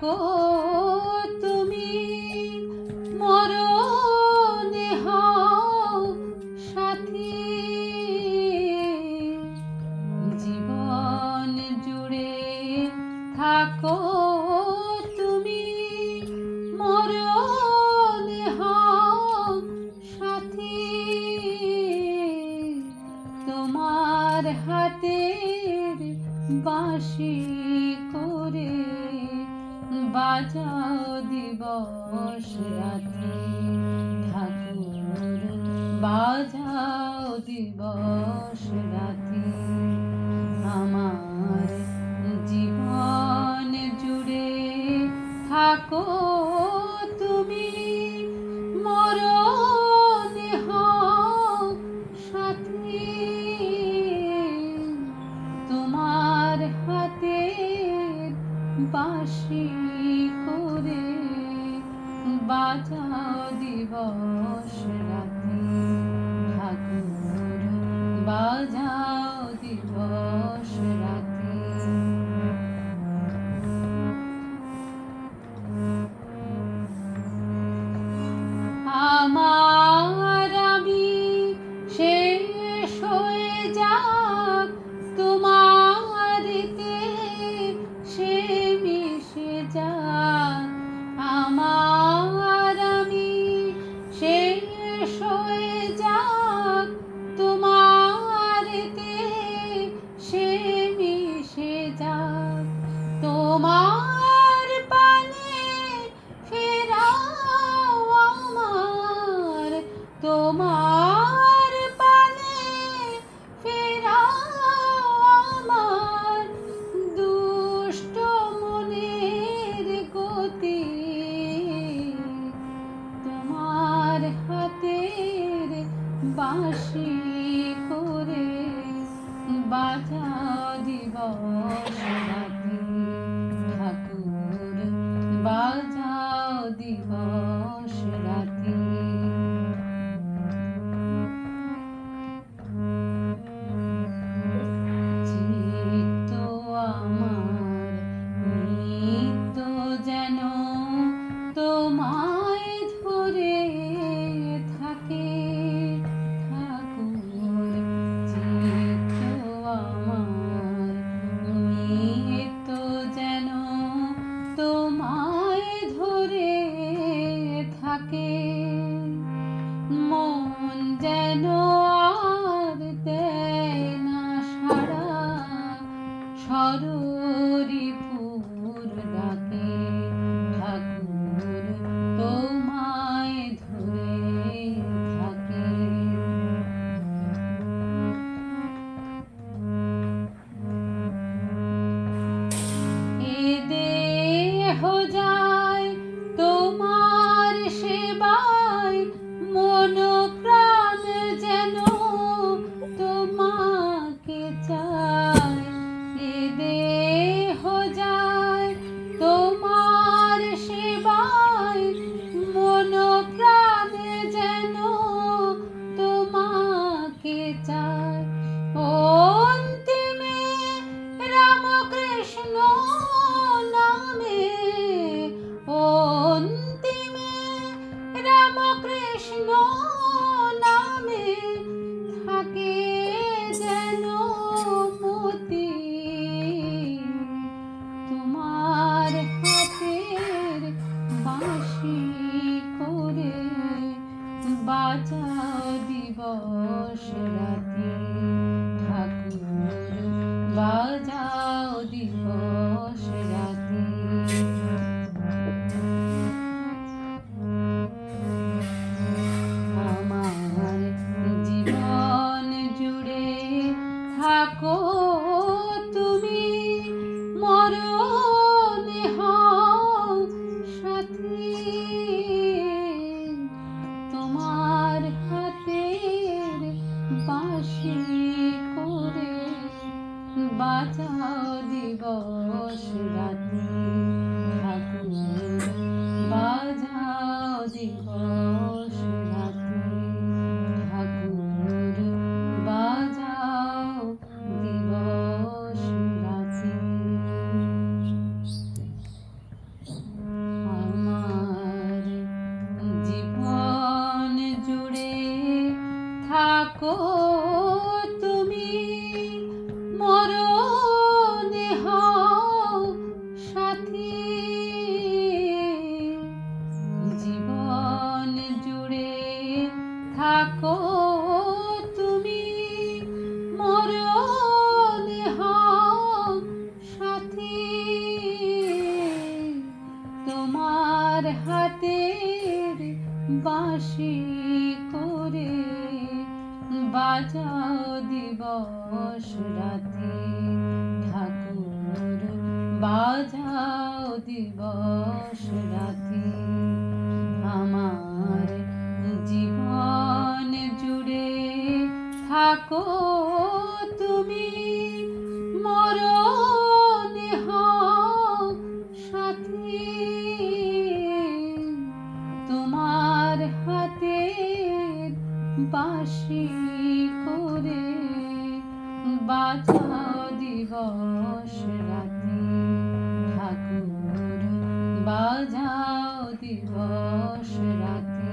को বাজাও দিবস রাত্রি ঠাকুর বাজাও দিবস রাত্রি আমার জীবন জুড়ে থাকো তুমি মর সাথী। তোমার হাতে বাসী বাঁচাও দিবস রাতি ঠাকুর বাজাও দিবস রাতি। বাজাও দিবস রাতে, ঠাকুর বাজাও দিবস রাতে। আমার জীবন জুড়ে থাকো তুমি সাথী। তোমার হাতের বাঁশি করে বাঁচাও দিবস রাতে। ঠাকুর বাজাও দিবস রাতে।